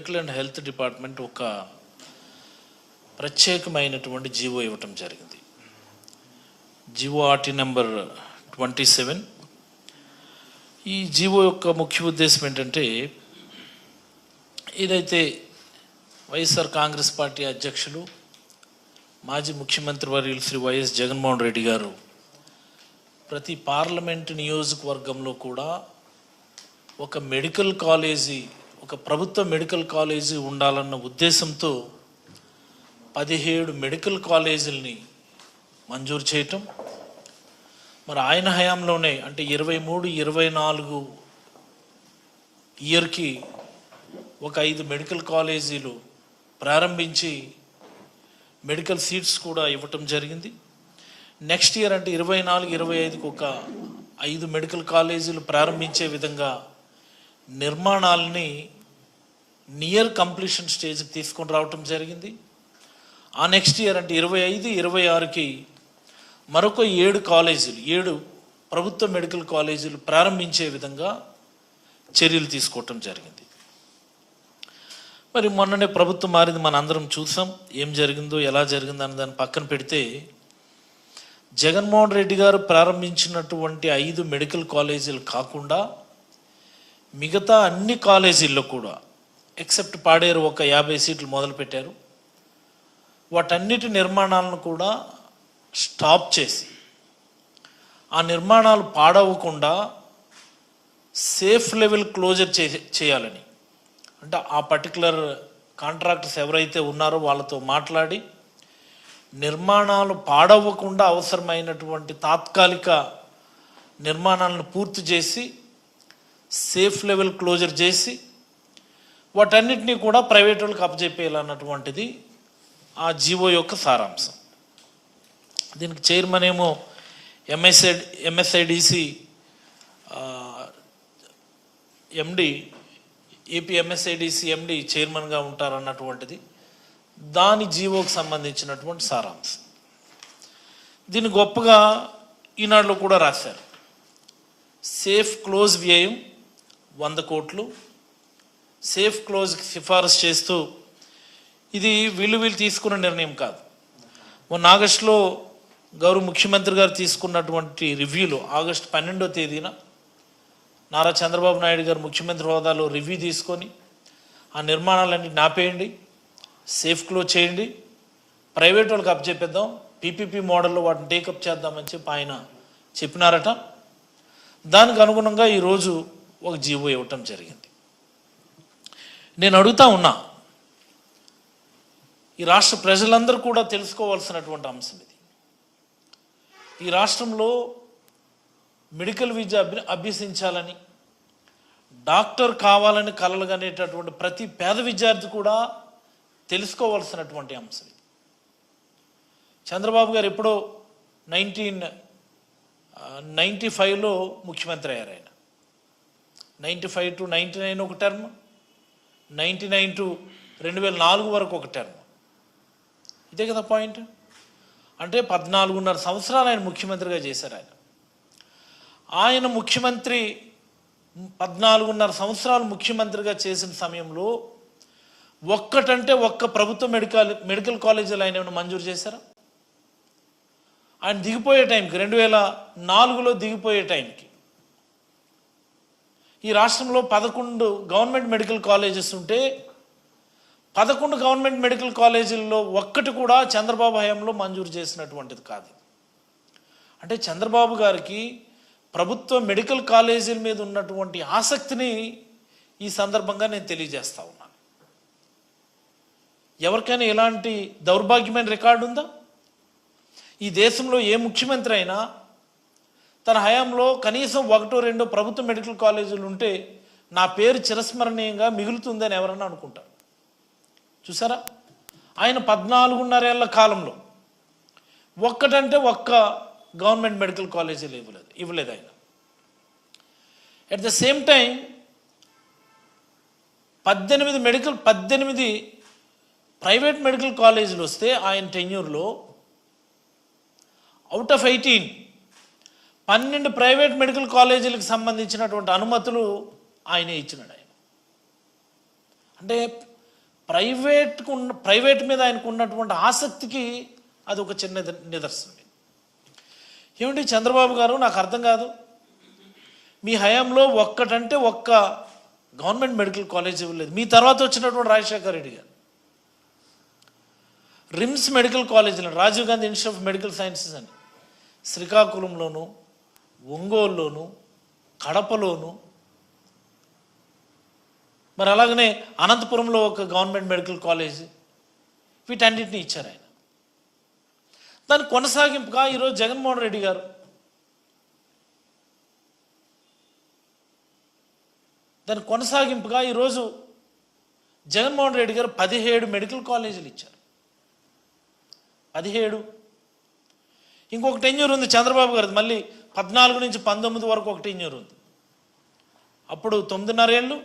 Medical and health department ఒక ప్రత్యేకమైనటువంటి GO ఇవ్వటం జరిగింది. GO RT number twenty seven. ఈ జీవో యొక్క ముఖ్య ఉద్దేశం ఏంటంటే ఏదైతే వైఎస్ఆర్ కాంగ్రెస్ పార్టీ అధ్యక్షులు మాజీ ముఖ్యమంత్రి వర్యులు శ్రీ వైఎస్ జగన్మోహన్ రెడ్డి గారు ప్రతి పార్లమెంటు నియోజకవర్గంలో కూడా ఒక మెడికల్ కాలేజీ ఒక ప్రభుత్వ మెడికల్ కాలేజీ ఉండాలన్న ఉద్దేశంతో పదిహేడు మెడికల్ కాలేజీలని మంజూరు చేయటం. మరి ఆయన హయాంలోనే అంటే ఇరవై మూడు ఇరవై నాలుగు ఇయర్కి ఒక ఐదు మెడికల్ కాలేజీలు ప్రారంభించి మెడికల్ సీట్స్ కూడా ఇవ్వటం జరిగింది. నెక్స్ట్ ఇయర్ అంటే ఇరవై నాలుగు ఇరవై ఐదుకి ఒక ఐదు మెడికల్ కాలేజీలు ప్రారంభించే విధంగా నిర్మాణాలని నియర్ కంప్లీషన్ స్టేజ్కి తీసుకొని రావటం జరిగింది. ఆ నెక్స్ట్ ఇయర్ అంటే ఇరవై ఐదు ఇరవై ఆరుకి మరొక ఏడు కాలేజీలు ఏడు ప్రభుత్వ మెడికల్ కాలేజీలు ప్రారంభించే విధంగా చర్యలు తీసుకోవటం జరిగింది. మరి మొన్ననే ప్రభుత్వం మారింది మన అందరం చూసాం. ఏం జరిగిందో ఎలా జరిగిందో అని దాన్ని పక్కన పెడితే జగన్మోహన్ రెడ్డి గారు ప్రారంభించినటువంటి ఐదు మెడికల్ కాలేజీలు కాకుండా మిగతా అన్ని కాలేజీల్లో కూడా ఎక్సెప్ట్ పాడేరు ఒక యాభై సీట్లు మొదలుపెట్టారు. వాటన్నిటి నిర్మాణాలను కూడా స్టాప్ చేసి ఆ నిర్మాణాలు పాడవకుండా సేఫ్ లెవెల్ క్లోజర్ చే చేయాలని. అంటే ఆ పర్టికులర్ కాంట్రాక్టర్స్ ఎవరైతే ఉన్నారో వాళ్ళతో మాట్లాడి నిర్మాణాలు పాడవ్వకుండా అవసరమైనటువంటి తాత్కాలిక నిర్మాణాలను పూర్తి చేసి సేఫ్ లెవెల్ క్లోజర్ చేసి వాటన్నిటినీ కూడా ప్రైవేట్ వాళ్ళకి అప్పచెప్పేయాలన్నటువంటిది ఆ జీవో యొక్క సారాంశం. దీనికి చైర్మన్ ఏమో MSI MSIDC MD AP MSIDC MD చైర్మన్గా ఉంటారన్నటువంటిది దాని జీవోకి సంబంధించినటువంటి సారాంశం. దీన్ని గొప్పగా ఈనాడులో కూడా రాశారు. సేఫ్ క్లోజ్ వ్యయం వంద కోట్లు సేఫ్ క్లోజ్ సిఫారసు చేస్తూ ఇది వీళ్ళు వీళ్ళు తీసుకున్న నిర్ణయం కాదు. మొన్న ఆగస్టులో గౌరవ ముఖ్యమంత్రి గారు తీసుకున్నటువంటి రివ్యూలో ఆగస్టు పన్నెండో తేదీన నారా చంద్రబాబు నాయుడు గారు ముఖ్యమంత్రి హోదాలో రివ్యూ తీసుకొని ఆ నిర్మాణాలన్నీ నాపేయండి సేఫ్ క్లోజ్ చేయండి ప్రైవేట్ వాళ్ళకి అప్పచెప్పేద్దాం పీపీపీ మోడల్లో వాటిని టేకప్ చేద్దామని చెప్పి ఆయన చెప్పినారట. దానికి అనుగుణంగా ఈరోజు ఒక జీవో ఇవ్వటం జరిగింది. నేను అడుగుతా ఉన్నా ఈ రాష్ట్ర ప్రజలందరూ కూడా తెలుసుకోవాల్సినటువంటి అంశం ఇది. ఈ రాష్ట్రంలో మెడికల్ విద్య అభ్య అభ్యసించాలని డాక్టర్ కావాలని కలలుగనేటటువంటి ప్రతి పేద విద్యార్థి కూడా తెలుసుకోవాల్సినటువంటి అంశం ఇది. చంద్రబాబు గారు ఎప్పుడో నైన్టీన్ నైంటీ ఫైవ్లో ముఖ్యమంత్రి అయ్యారు ఆయన. Ninety five to ninety nine ఒక టర్మ్. నైంటీ నైన్ టు రెండు వేల నాలుగు వరకు ఒక టర్మ్ ఇదే కదా పాయింట్ అంటే పద్నాలుగున్నర సంవత్సరాలు ఆయన ముఖ్యమంత్రిగా చేశారు ఆయన. ఆయన ముఖ్యమంత్రి పద్నాలుగున్నర సంవత్సరాలు ముఖ్యమంత్రిగా చేసిన సమయంలో ఒక్కటంటే ఒక్క ప్రభుత్వ మెడికల్ మెడికల్ కాలేజీలు ఆయన ఏమైనా మంజూరు చేశారా? ఆయన దిగిపోయే టైంకి రెండు వేల నాలుగులో దిగిపోయే టైంకి. ఈ రాష్ట్రంలో పదకొండు గవర్నమెంట్ మెడికల్ కాలేజెస్ ఉంటే పదకొండు గవర్నమెంట్ మెడికల్ కాలేజీల్లో ఒక్కటి కూడా చంద్రబాబు హయాంలో మంజూరు చేసినటువంటిది కాదు. అంటే చంద్రబాబు గారికి ప్రభుత్వ మెడికల్ కాలేజీల మీద ఉన్నటువంటి ఆసక్తిని ఈ సందర్భంగా నేను తెలియజేస్తా ఉన్నాను. ఎవరికైనా ఎలాంటి దౌర్భాగ్యమైన రికార్డు ఉందా ఈ దేశంలో ఏ ముఖ్యమంత్రి అయినా తన హయాంలో కనీసం ఒకటో రెండో ప్రభుత్వ మెడికల్ కాలేజీలు ఉంటే నా పేరు చిరస్మరణీయంగా మిగులుతుందని ఎవరన్నా అనుకుంటారు. చూసారా? ఆయన పద్నాలుగున్నరేళ్ళ కాలంలో ఒక్కటంటే ఒక్క గవర్నమెంట్ మెడికల్ కాలేజీలు ఇవ్వలేదు ఇవ్వలేదు ఆయన. అట్ ద సేమ్ టైం పద్దెనిమిది మెడికల్ పద్దెనిమిది ప్రైవేట్ మెడికల్ కాలేజీలు వస్తే ఆయన టెన్యూర్లో అవుట్ ఆఫ్ ఎయిటీన్ పన్నెండు ప్రైవేట్ మెడికల్ కాలేజీలకు సంబంధించినటువంటి అనుమతులు ఆయనే ఇచ్చినాడు ఆయన. అంటే ప్రైవేట్కు ఉన్న ప్రైవేట్ మీద ఆయనకు ఉన్నటువంటి ఆసక్తికి అది ఒక చిన్న నిదర్శనం. ఏమిటి చంద్రబాబు గారు నాకు అర్థం కాదు. మీ హయాంలో ఒక్కటంటే ఒక్క గవర్నమెంట్ మెడికల్ కాలేజ్ ఇవ్వలేదు మీ తర్వాత వచ్చినటువంటి రాజశేఖర రెడ్డి గారు. రిమ్స్ మెడికల్ కాలేజీలో Rajiv Gandhi institute of medical sciences అని. శ్రీకాకుళంలోను ఒంగోలులోను కడపలోను. మరి అలాగనే అనంతపురంలో ఒక గవర్నమెంట్ మెడికల్ కాలేజ్ వీటన్నిటిని ఇచ్చారు ఆయన. దాని కొనసాగింపుగా ఈరోజు జగన్మోహన్ రెడ్డి గారు దాని కొనసాగింపుగా ఈరోజు జగన్మోహన్ రెడ్డి గారు పదిహేడు మెడికల్ కాలేజీలు ఇచ్చారు. పదిహేడు. ఇంకొక టెన్యూర్ ఉంది చంద్రబాబు గారిది? మళ్ళీ పద్నాలుగు నుంచి పంతొమ్మిది వరకు ఒక టెన్యూర్ ఉంది. అప్పుడు తొమ్మిదిన్నరేళ్ళు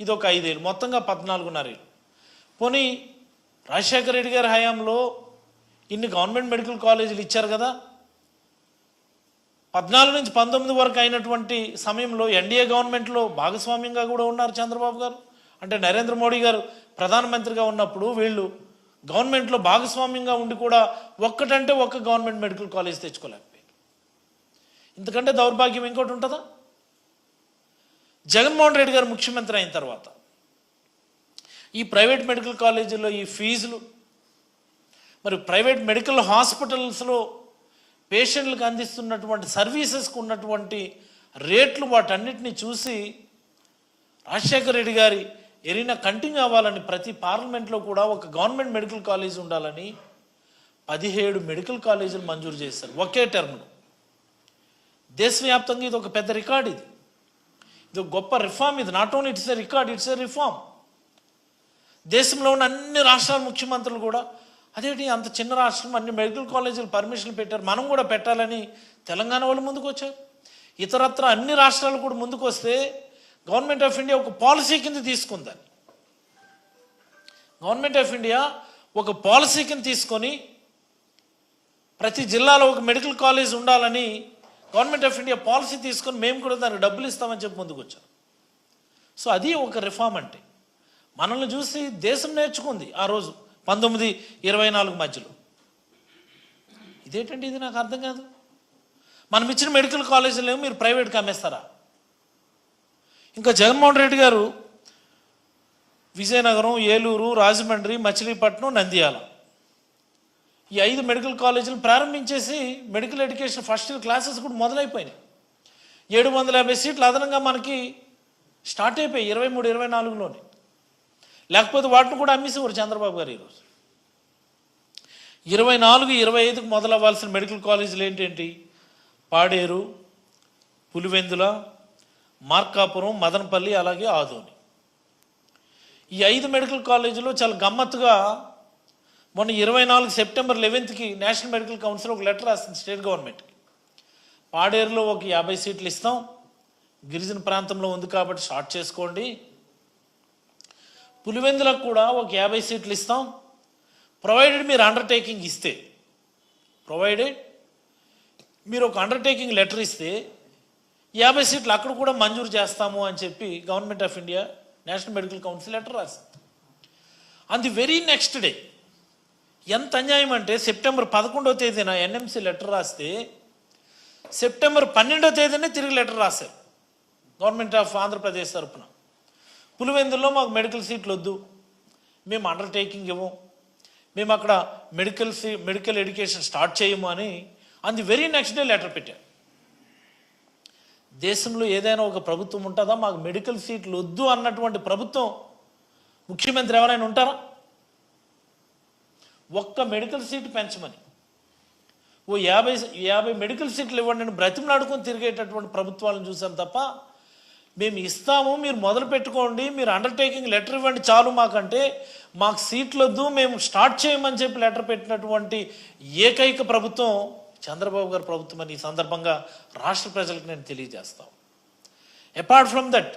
ఇది ఒక ఐదేళ్ళు మొత్తంగా పద్నాలుగున్నరేళ్ళు పోనీ రాజశేఖర రెడ్డి గారి హయాంలో ఇన్ని గవర్నమెంట్ మెడికల్ కాలేజీలు ఇచ్చారు కదా? పద్నాలుగు నుంచి పంతొమ్మిది వరకు అయినటువంటి సమయంలో ఎన్డీఏ గవర్నమెంట్లో భాగస్వామ్యంగా కూడా ఉన్నారు చంద్రబాబు గారు. అంటే నరేంద్ర మోడీ గారు ప్రధానమంత్రిగా ఉన్నప్పుడు వీళ్ళు గవర్నమెంట్లో భాగస్వామ్యంగా ఉండి కూడా ఒక్కటంటే ఒక్క గవర్నమెంట్ మెడికల్ కాలేజ్ తెచ్చుకోలేదు ఇంతకంటే దౌర్భాగ్యం ఇంకోటి ఉంటుందా? జగన్మోహన్ రెడ్డి గారు ముఖ్యమంత్రి అయిన తర్వాత ఈ ప్రైవేట్ మెడికల్ కాలేజీలో ఈ ఫీజులు మరి ప్రైవేట్ మెడికల్ హాస్పిటల్స్లో పేషెంట్లకు అందిస్తున్నటువంటి సర్వీసెస్కు ఉన్నటువంటి రేట్లు వాటన్నిటిని చూసి రాజశేఖర రెడ్డి గారి ఎరిన కంటిన్యూ అవ్వాలని ప్రతి పార్లమెంట్లో కూడా ఒక గవర్నమెంట్ మెడికల్ కాలేజ్ ఉండాలని పదిహేడు మెడికల్ కాలేజీలు మంజూరు చేశారు ఒకే టర్మ్లో. దేశవ్యాప్తంగా ఇది ఒక పెద్ద రికార్డ్ ఇది. ఇది ఒక గొప్ప రిఫార్మ్ ఇది. Not only it's a record it's a reform దేశంలో ఉన్న అన్ని రాష్ట్రాల ముఖ్యమంత్రులు కూడా అదేంటి అంత చిన్న రాష్ట్రం అన్ని మెడికల్ కాలేజీలు పర్మిషన్లు పెట్టారు. మనం కూడా పెట్టాలని తెలంగాణ వాళ్ళు ముందుకు వచ్చారు ఇతరత్ర అన్ని రాష్ట్రాలు కూడా ముందుకు వస్తే గవర్నమెంట్ ఆఫ్ ఇండియా ఒక పాలసీ కింద తీసుకుందని గవర్నమెంట్ ఆఫ్ ఇండియా ఒక పాలసీ కింద తీసుకొని ప్రతి జిల్లాలో ఒక మెడికల్ కాలేజ్ ఉండాలని గవర్నమెంట్ ఆఫ్ ఇండియా పాలసీ తీసుకొని మేము కూడా దానికి డబ్బులు ఇస్తామని చెప్పి ముందుకు వచ్చాం. సో అది ఒక రిఫార్మ్ అంటే. మనల్ని చూసి దేశం నేర్చుకుంది ఆ రోజు పంతొమ్మిది ఇరవై నాలుగు మధ్యలో. ఇదేంటండి ఇది నాకు అర్థం కాదు? మనం ఇచ్చిన మెడికల్ కాలేజీలు ఏమో మీరు ప్రైవేట్కి అమ్మేస్తారా? ఇంకా జగన్మోహన్ రెడ్డి గారు విజయనగరం ఏలూరు రాజమండ్రి మచిలీపట్నం నంద్యాల. ఈ ఐదు మెడికల్ కాలేజీలు ప్రారంభించేసి medical education first year classes కూడా మొదలైపోయినాయి. ఏడు వందల యాభై సీట్లు అదనంగా మనకి స్టార్ట్ అయిపోయాయి ఇరవై మూడు ఇరవై నాలుగులోనే. లేకపోతే వాటిని కూడా అమ్మేసేవారు చంద్రబాబు గారు ఈరోజు. ఇరవై నాలుగు ఇరవై ఐదుకు మొదలవ్వాల్సిన మెడికల్ కాలేజీలు ఏంటేంటి? పాడేరు పులివెందుల మార్కాపురం మదనపల్లి అలాగే ఆదోని. ఈ ఐదు మెడికల్ కాలేజీలో చాలా గమ్మత్తుగా మొన్న ఇరవై నాలుగు సెప్టెంబర్ లెవెన్త్కి నేషనల్ మెడికల్ కౌన్సిల్ ఒక లెటర్ రాసింది స్టేట్ గవర్నమెంట్కి. పాడేరులో ఒక యాభై సీట్లు ఇస్తాం. గిరిజన ప్రాంతంలో ఉంది కాబట్టి షార్ట్ చేసుకోండి. పులివెందులకు కూడా ఒక యాభై సీట్లు ఇస్తాం. ప్రొవైడెడ్ మీరు అండర్టేకింగ్ ఇస్తే ప్రొవైడెడ్ మీరు ఒక అండర్టేకింగ్ లెటర్ ఇస్తే యాభై సీట్లు అక్కడ కూడా మంజూరు చేస్తాము అని చెప్పి government of India national medical council letter రాసింది. అంది ది వెరీ నెక్స్ట్ డే ఎంత అన్యాయం అంటే సెప్టెంబర్ పదకొండవ తేదీన ఎన్ఎంసీ లెటర్ రాస్తే సెప్టెంబర్ పన్నెండో తేదీనే తిరిగి లెటర్ రాశారు. గవర్నమెంట్ ఆఫ్ ఆంధ్రప్రదేశ్ తరఫున పులివెందుల్లో మాకు మెడికల్ సీట్లు వద్దు. మేము అండర్టేకింగ్ ఇవ్వం. మేము అక్కడ మెడికల్ సీ మెడికల్ ఎడ్యుకేషన్ స్టార్ట్ చేయము అని అంది వెరీ నెక్స్ట్ డే లెటర్ పెట్టారు. దేశంలో ఏదైనా ఒక ప్రభుత్వం ఉంటుందా? మాకు మెడికల్ సీట్లు వద్దు అన్నటువంటి ప్రభుత్వం ముఖ్యమంత్రి ఎవరైనా ఉంటారా? ఒక్క మెడికల్ సీట్ పెంచమని. ఓ యాభై యాభై మెడికల్ సీట్లు ఇవ్వండి అని బ్రతిమలాడుకొని తిరిగేటటువంటి ప్రభుత్వాలను చూసాం తప్ప మేము ఇస్తాము మీరు మొదలు పెట్టుకోండి మీరు అండర్టేకింగ్ లెటర్ ఇవ్వండి చాలు మాకంటే మాకు సీట్లు వద్దు మేము స్టార్ట్ చేయమని చెప్పి లెటర్ పెట్టినటువంటి ఏకైక ప్రభుత్వం చంద్రబాబు గారి ప్రభుత్వం అని ఈ సందర్భంగా రాష్ట్ర ప్రజలకు నేను తెలియజేస్తాను అపార్ట్ ఫ్రమ్ దట్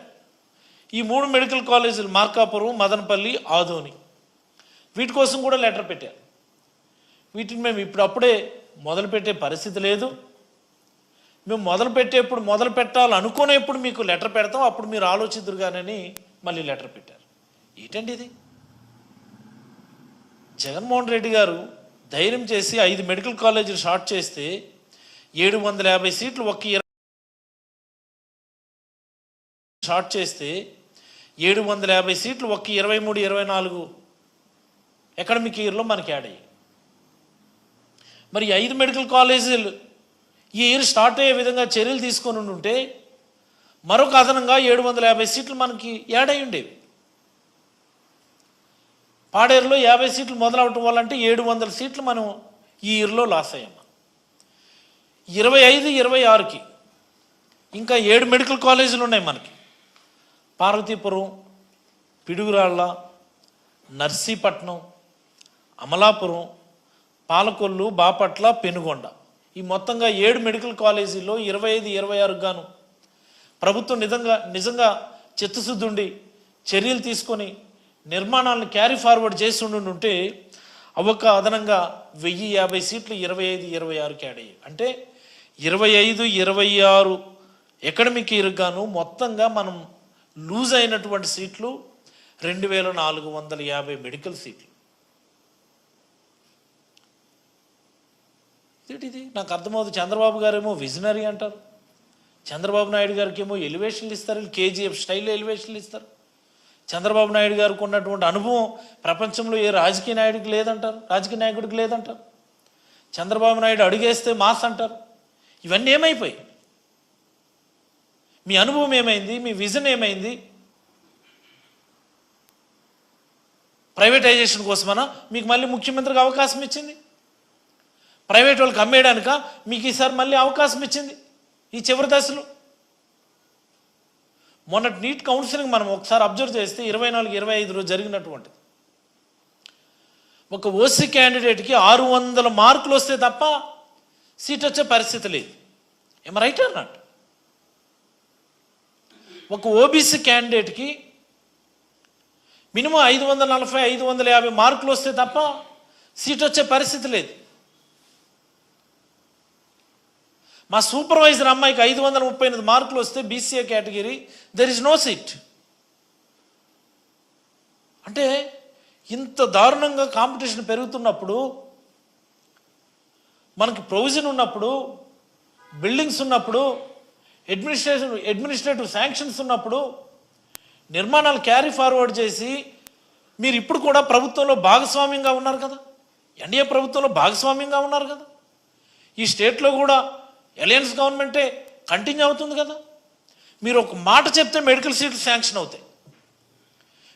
ఈ మూడు మెడికల్ కాలేజీలు మార్కాపురం మదనపల్లి ఆదోని వీటి కోసం కూడా లెటర్ పెట్టారు. వీటిని మేము ఇప్పుడప్పుడే మొదలుపెట్టే పరిస్థితి లేదు. మేము మొదలు పెట్టేప్పుడు మొదలు పెట్టాలనుకునేప్పుడు మీకు లెటర్ పెడతాం అప్పుడు మీరు ఆలోచిద్దురుగానని మళ్ళీ లెటర్ పెట్టారు. ఏంటండి ఇది? జగన్మోహన్ రెడ్డి గారు ధైర్యం చేసి ఐదు మెడికల్ కాలేజీలు షార్ట్ చేస్తే ఏడు వందల యాభై సీట్లు ఒక్క ఇరవై షార్ట్ చేస్తే ఏడు వందల యాభై సీట్లు ఒక్క ఇరవై మూడు ఇరవై నాలుగు అకాడమిక్ ఇయర్లో మనకి యాడ్ అయ్యాయి. మరి ఐదు మెడికల్ కాలేజీలు ఈ ఇయర్ స్టార్ట్ అయ్యే విధంగా చర్యలు తీసుకొని ఉంటే మరొక అదనంగా ఏడు వందల యాభై సీట్లు మనకి యాడ్ అయి ఉండేవి. పాడేరులో యాభై సీట్లు మొదలవటం వల్ల అంటే ఏడు వందల సీట్లు మనం ఈ ఇయర్లో లాస్ అయ్యాం. ఇరవై ఐదు ఇరవై ఆరుకి ఇంకా ఏడు మెడికల్ కాలేజీలు ఉన్నాయి మనకి. పార్వతీపురం పిడుగురాళ్ళ నర్సీపట్నం అమలాపురం పాలకొల్లు బాపట్ల పెనుగొండ. ఈ మొత్తంగా ఏడు మెడికల్ కాలేజీల్లో ఇరవై ఐదు ఇరవై ఆరు గాను ప్రభుత్వం నిజంగా నిజంగా చిత్తశుద్ధుండి చర్యలు తీసుకొని నిర్మాణాలను క్యారీ ఫార్వర్డ్ చేసి ఉంటే అవొక్క అదనంగా వెయ్యి యాభై సీట్లు ఇరవై ఐదు ఇరవై ఆరుకి యాడ్ అయ్యాయి. అంటే ఇరవై ఐదు ఇరవై ఆరు ఎకడమిక్ ఇయర్గాను మొత్తంగా మనం లూజ్ అయినటువంటి సీట్లు రెండు వేల నాలుగు వందల యాభై మెడికల్ సీట్లు. ఏంటిది? నాకు అర్థమవుతుంది చంద్రబాబు గారేమో విజనరీ అంటారు. చంద్రబాబు నాయుడు గారికి ఏమో ఎలివేషన్లు ఇస్తారు. కేజీఎఫ్ స్టైల్లో ఎలివేషన్లు ఇస్తారు. చంద్రబాబు నాయుడు గారికి ఉన్నటువంటి అనుభవం ప్రపంచంలో ఏ రాజకీయ నాయుడికి లేదంటారు? రాజకీయ నాయకుడికి లేదంటారు? చంద్రబాబు నాయుడు అడుగేస్తే మాస్ అంటారు. ఇవన్నీ ఏమైపోయి మీ అనుభవం ఏమైంది? మీ విజన్ ఏమైంది? ప్రైవేటైజేషన్ కోసమనా? మీకు మళ్ళీ ముఖ్యమంత్రికి అవకాశం ఇచ్చింది? ప్రైవేట్ వాళ్ళకి అమ్మేయడానిక మీకు ఈసారి మళ్ళీ అవకాశం ఇచ్చింది ఈ చివరి దశలో. మొన్నటి నీట్ కౌన్సిలింగ్ మనం ఒకసారి అబ్జర్వ్ చేస్తే ఇరవై నాలుగు ఇరవై ఐదులో జరిగినటువంటిది. ఒక ఓసీ క్యాండిడేట్కి ఆరు వందల మార్కులు వస్తే తప్ప సీట్ వచ్చే పరిస్థితి లేదు. ఏమ రైట్ అన్నట్టు ఒక ఓబీసీ క్యాండిడేట్కి మినిమం ఐదు వందల నలభై ఐదు వందల యాభై మార్కులు వస్తే తప్ప సీట్ వచ్చే పరిస్థితి లేదు. మా సూపర్వైజర్ అమ్మాయికి ఐదు వందల ముప్పై ఎనిమిది మార్కులు వస్తే BCA category there is no seat అంటే ఇంత దారుణంగా కాంపిటీషన్ పెరుగుతున్నప్పుడు మనకి ప్రొవిజన్ ఉన్నప్పుడు బిల్డింగ్స్ ఉన్నప్పుడు అడ్మినిస్ట్రేషన్ అడ్మినిస్ట్రేటివ్ శాంక్షన్స్ ఉన్నప్పుడు నిర్మాణాలు క్యారీ ఫార్వర్డ్ చేసి మీరు ఇప్పుడు కూడా ప్రభుత్వంలో భాగస్వామ్యంగా ఉన్నారు కదా? ఎన్డీఏ ప్రభుత్వంలో భాగస్వామ్యంగా ఉన్నారు కదా? ఈ స్టేట్లో కూడా అలయన్స్ గవర్నమెంటే కంటిన్యూ అవుతుంది కదా. మీరు ఒక మాట చెప్తే మెడికల్ సీట్లు శాంక్షన్ అవుతాయి.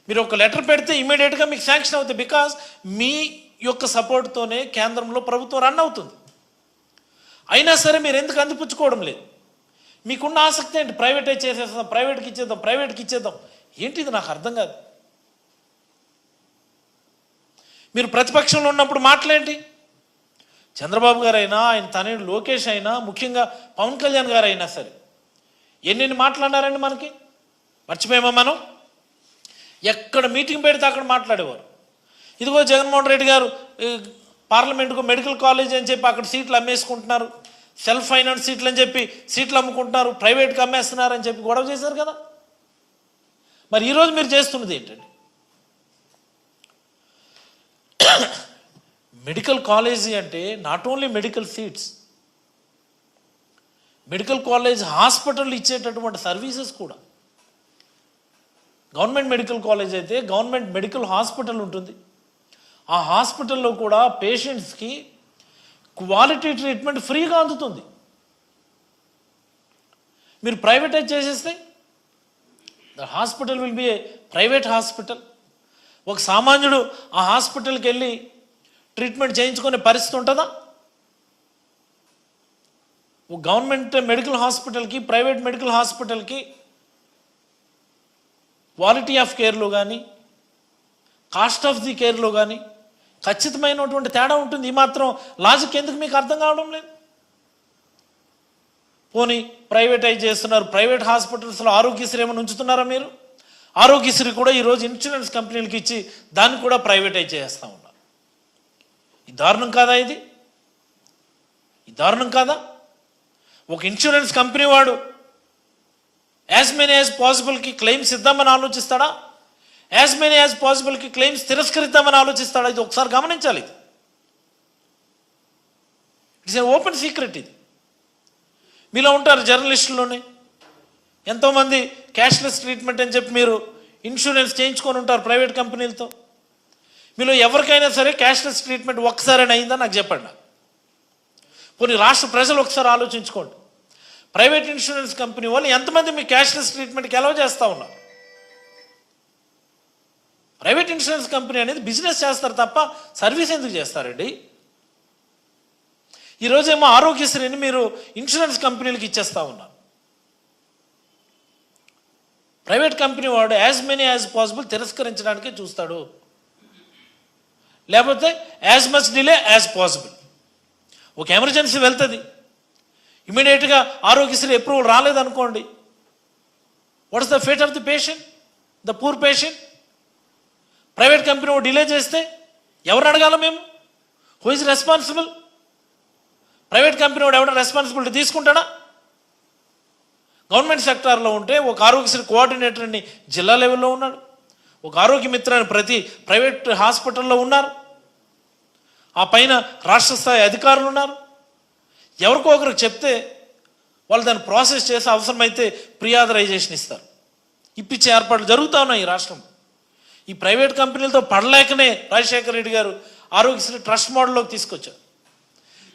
మీరు ఒక లెటర్ పెడితే ఇమీడియట్గా మీకు శాంక్షన్ అవుతాయి బికాస్ మీ యొక్క సపోర్ట్తోనే కేంద్రంలో ప్రభుత్వం రన్ అవుతుంది. అయినా సరే మీరు ఎందుకు అందిపుచ్చుకోవడం లేదు? మీకున్న ఆసక్తి ఏంటి? ప్రైవేటే చేసేస్తాం ప్రైవేట్కి ఇచ్చేద్దాం ప్రైవేట్కి ఇచ్చేద్దాం. ఏంటిది నాకు అర్థం కాదు. మీరు ప్రతిపక్షంలో ఉన్నప్పుడు మాటలేంటి? చంద్రబాబు గారైనా ఆయన తనయుడు లోకేష్ అయినా ముఖ్యంగా పవన్ కళ్యాణ్ గారు అయినా సరే ఎన్నెన్ని మాట్లాడారండి మనకి? మర్చిపోయామా మనం? ఎక్కడ మీటింగ్ పెడితే అక్కడ మాట్లాడేవారు. ఇదిగో జగన్మోహన్ రెడ్డి గారు ఈ, పార్లమెంటుకు మెడికల్ కాలేజ్ అని చెప్పి అక్కడ సీట్లు అమ్మేసుకుంటున్నారు సెల్ఫ్ ఫైనాన్స్ సీట్లు అని చెప్పి సీట్లు అమ్ముకుంటున్నారు ప్రైవేట్కి అమ్మేస్తున్నారు అని చెప్పి గొడవ చేశారు కదా? మరి ఈరోజు మీరు చేస్తున్నది ఏంటండి? మెడికల్ కాలేజీ అంటే not only medical seats medical college hospital ఇచ్చేటటువంటి సర్వీసెస్ కూడా. గవర్నమెంట్ మెడికల్ కాలేజ్ అయితే గవర్నమెంట్ మెడికల్ హాస్పిటల్ ఉంటుంది. ఆ హాస్పిటల్లో కూడా పేషెంట్స్కి క్వాలిటీ ట్రీట్మెంట్ ఫ్రీగా అందుతుంది. మీరు ప్రైవేటైజ్ చేసేస్తే the hospital will be a private hospital ఒక సామాన్యుడు ఆ హాస్పిటల్కి వెళ్ళి ట్రీట్మెంట్ చేయించుకునే పరిస్థితి ఉంటుందా? గవర్నమెంట్ మెడికల్ హాస్పిటల్కి ప్రైవేట్ మెడికల్ హాస్పిటల్కి క్వాలిటీ ఆఫ్ కేర్లో కానీ కాస్ట్ ఆఫ్ ది కేర్లో కానీ ఖచ్చితమైనటువంటి తేడా ఉంటుంది. ఈ మాత్రం లాజిక్ ఎందుకు మీకు అర్థం కావడం లేదు? పోనీ ప్రైవేటైజ్ చేస్తున్నారు. ప్రైవేట్ హాస్పిటల్స్లో ఆరోగ్యశ్రీ ఏమైనా ఉంచుతున్నారా మీరు? ఆరోగ్యశ్రీ కూడా ఈరోజు ఇన్సూరెన్స్ కంపెనీలకు ఇచ్చి దాన్ని కూడా ప్రైవేటైజ్ చేస్తూ ఉన్నారు. దారుణం కాదా ఇది? ఈ దారుణం కాదా? ఒక ఇన్సూరెన్స్ కంపెనీ వాడు యాజ్ మెనీ యాజ్ పాసిబుల్కి క్లెయిమ్స్ ఇద్దామని ఆలోచిస్తాడా? యాజ్ మెనీ యాజ్ పాసిబుల్కి క్లెయిమ్స్ తిరస్కరిద్దామని ఆలోచిస్తాడా? ఇది ఒకసారి గమనించాలి ఇది. ఇట్స్ ఓపెన్ సీక్రెట్ ఇది. మీలో ఉంటారు జర్నలిస్టులోనే ఎంతోమంది క్యాష్లెస్ ట్రీట్మెంట్ అని చెప్పి మీరు ఇన్సూరెన్స్ చేయించుకొని ఉంటారు ప్రైవేట్ కంపెనీలతో. మీలో ఎవరికైనా సరే క్యాష్లెస్ ట్రీట్మెంట్ ఒక్కసారైనా అయిందా నాకు చెప్పండి. కొన్ని రాష్ట్ర ప్రజలు ఒకసారి ఆలోచించుకోండి. ప్రైవేట్ ఇన్సూరెన్స్ కంపెనీ వాళ్ళు ఎంతమంది మీ క్యాష్లెస్ ట్రీట్మెంట్కి ఎలా చేస్తూ ఉన్నారు? ప్రైవేట్ ఇన్సూరెన్స్ కంపెనీ అనేది బిజినెస్ చేస్తారు తప్ప సర్వీస్ ఎందుకు చేస్తారండి? ఈరోజేమో ఆరోగ్యశ్రీని మీరు ఇన్సూరెన్స్ కంపెనీలకు ఇచ్చేస్తా ఉన్నారు. ప్రైవేట్ కంపెనీ వాడు యాజ్ మెనీ యాజ్ పాసిబుల్ తిరస్కరించడానికే చూస్తాడు. లేకపోతే as much delay as possible ఒక ఎమర్జెన్సీ వెళ్తుంది. ఇమీడియట్గా ఆరోగ్యశ్రీ అప్రూవల్ రాలేదనుకోండి. What is the fate of the patient the poor patient private company delay చేస్తే ఎవరు అడగాల మేము? Who is responsible private company వాడు ఎవడ రెస్పాన్సిబిలిటీ తీసుకుంటాడా? గవర్నమెంట్ సెక్టార్లో ఉంటే ఒక ఆరోగ్యశ్రీ కోఆర్డినేటర్ అని జిల్లా లెవెల్లో ఉన్నాడు. ఒక ఆరోగ్య మిత్ర అని ప్రతి ప్రైవేట్ హాస్పిటల్లో ఉన్నారు. ఆ పైన రాష్ట్ర స్థాయి అధికారులు ఉన్నారు. ఎవరికో ఒకరికి చెప్తే వాళ్ళు దాన్ని ప్రాసెస్ చేసి అవసరమైతే ప్రియాదరైజేషన్ ఇస్తారు. ఇప్పించే ఏర్పాట్లు జరుగుతూ ఉన్నాయి ఈ రాష్ట్రం. ఈ ప్రైవేట్ కంపెనీలతో పడలేకనే రాజశేఖర రెడ్డి గారు ఆరోగ్యశ్రీ ట్రస్ట్ మోడల్లోకి తీసుకొచ్చారు.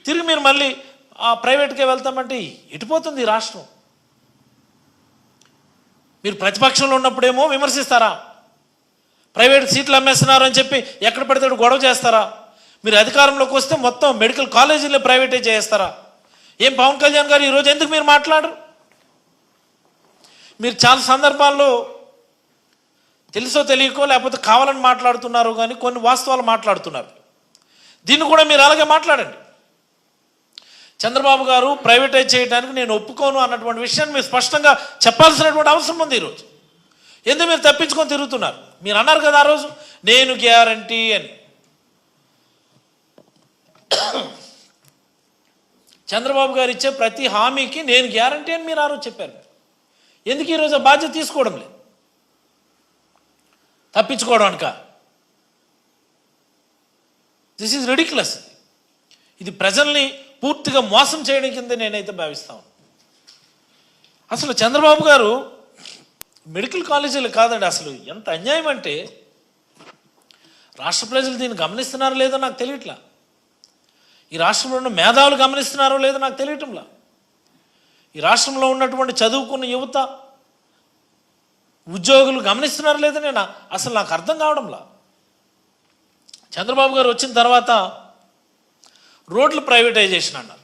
తిరిగి మీరు మళ్ళీ ఆ ప్రైవేట్కే వెళ్తామంటే ఎటుపోతుంది ఈ రాష్ట్రం. మీరు ప్రతిపక్షంలో ఉన్నప్పుడేమో విమర్శిస్తారా? ప్రైవేట్ సీట్లు అమ్మేస్తున్నారు అని చెప్పి ఎక్కడ పడితే గొడవ చేస్తారా? మీరు అధికారంలోకి వస్తే మొత్తం మెడికల్ కాలేజీలే ప్రైవేటే చేస్తారా ఏం పవన్ కళ్యాణ్ గారు ఈరోజు ఎందుకు మీరు మాట్లాడరు? మీరు చాలా సందర్భాల్లో తెలుసో తెలియకో లేకపోతే కావాలని మాట్లాడుతున్నారు కానీ కొన్ని వాస్తవాలు మాట్లాడుతున్నారు. దీన్ని కూడా మీరు అలాగే మాట్లాడండి. చంద్రబాబు గారు ప్రైవేటైజ్ చేయడానికి నేను ఒప్పుకోను అన్నటువంటి విషయాన్ని మీరు స్పష్టంగా చెప్పాల్సినటువంటి అవసరం ఉంది ఈరోజు. ఎందుకు మీరు తప్పించుకొని తిరుగుతున్నారు? మీరు అన్నారు కదా ఆ రోజు నేను గ్యారంటీ అని. చంద్రబాబు గారు ఇచ్చే ప్రతి హామీకి నేను గ్యారంటీ అని మీరు ఆ రోజు చెప్పారు. ఎందుకు ఈరోజు బాధ్యత తీసుకోవడం లేదు? తప్పించుకోవడానిక దిస్ ఈజ్ రెడిక్యులస్ ఇది ప్రజల్ని పూర్తిగా మోసం చేయడం కింద నేనైతే భావిస్తాను అసలు చంద్రబాబు గారు మెడికల్ కాలేజీలు కాదండి అసలు. ఎంత అన్యాయం అంటే రాష్ట్ర ప్రజలు దీన్ని గమనిస్తున్నారో లేదో నాకు తెలియట్లా. ఈ రాష్ట్రంలో ఉన్న మేధావులు గమనిస్తున్నారో లేదో నాకు తెలియటంలా. ఈ రాష్ట్రంలో ఉన్నటువంటి చదువుకున్న యువత ఉద్యోగులు గమనిస్తున్నారో లేదో నేను అసలు నాకు అర్థం కావడంలా. చంద్రబాబు గారు వచ్చిన తర్వాత రోడ్లు ప్రైవేటైజేషన్ అన్నారు.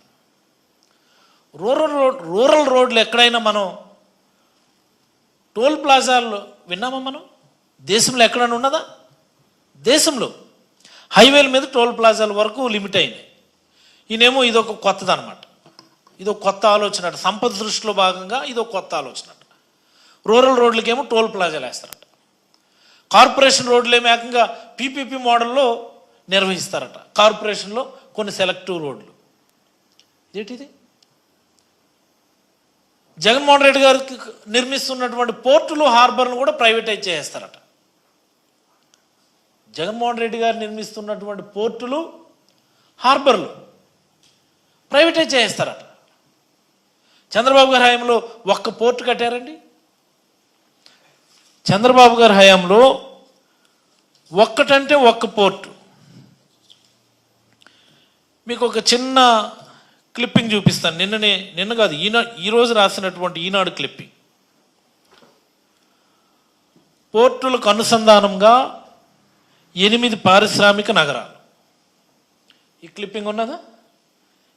రూరల్ రోడ్ రూరల్ రోడ్లు ఎక్కడైనా మనం టోల్ ప్లాజాల్లో విన్నామా మనం? దేశంలో ఎక్కడైనా ఉన్నదా? దేశంలో. హైవేల మీద టోల్ ప్లాజాల వరకు లిమిట్ అయినాయి. ఈయనేమో ఇదొక కొత్తది అనమాట ఇదొక కొత్త ఆలోచన అట. సంపద దృష్టిలో భాగంగా ఇదొక కొత్త ఆలోచన అట. రూరల్ రోడ్లకేమో టోల్ ప్లాజాలు వేస్తారట. కార్పొరేషన్ రోడ్లు ఏమో ఏకంగా పీపీపీ మోడల్లో నిర్వహిస్తారట. కార్పొరేషన్లో కొన్ని సెలెక్టివ్ రోడ్లు. ఏంటిది జగన్మోహన్ రెడ్డి గారు నిర్మిస్తున్నటువంటి పోర్టులు హార్బర్లు కూడా ప్రైవేటైజ్ చేస్తారట జగన్మోహన్ రెడ్డి గారు నిర్మిస్తున్నటువంటి పోర్టులు హార్బర్లు ప్రైవేటైజ్ చేస్తారట చంద్రబాబు గారి హయాంలో ఒక్క పోర్టు కట్టారండి. చంద్రబాబు గారి హయాంలో ఒక్కటంటే ఒక్క పోర్టు. మీకు ఒక చిన్న క్లిప్పింగ్ చూపిస్తాను. నిన్ననే నిన్న కాదు ఈనా ఈరోజు రాసినటువంటి ఈనాడు క్లిప్పింగ్ పోర్టులకు అనుసంధానంగా ఎనిమిది పారిశ్రామిక నగరాలు. ఈ క్లిప్పింగ్ ఉన్నదా?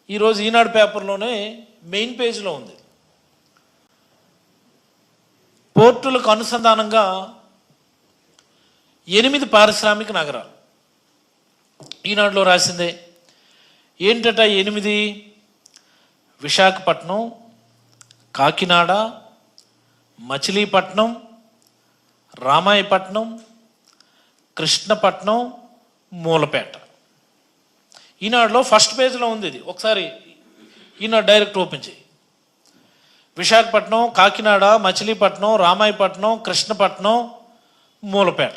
ఈరోజు ఈనాడు పేపర్లోనే మెయిన్ పేజ్లో ఉంది. పోర్టులకు అనుసంధానంగా ఎనిమిది పారిశ్రామిక నగరాలు. ఈనాడులో రాసిందే ఏంటట ఎనిమిది? విశాఖపట్నం కాకినాడ మచిలీపట్నం రామాయపట్నం కృష్ణపట్నం మూలపేట. ఈనాడులో ఫస్ట్ పేజ్లో ఉంది ఇది. ఒకసారి ఈనాడు డైరెక్ట్ ఓపెన్ చేయి. విశాఖపట్నం కాకినాడ మచిలీపట్నం రామాయపట్నం కృష్ణపట్నం మూలపేట.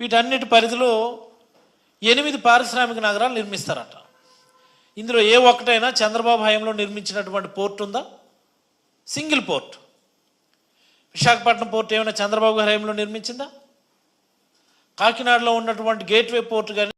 వీటన్నిటి పరిధిలో ఎనిమిది పారిశ్రామిక నగరాలు నిర్మిస్తారట. ఇందులో ఏ ఒక్కటైనా చంద్రబాబు హయాంలో నిర్మించినటువంటి పోర్ట్ ఉందా? Single port. విశాఖపట్నం పోర్ట్ ఏమైనా చంద్రబాబు హయంలో హయాంలో నిర్మించిందా? కాకినాడలో ఉన్నటువంటి గేట్వే పోర్ట్ కానీ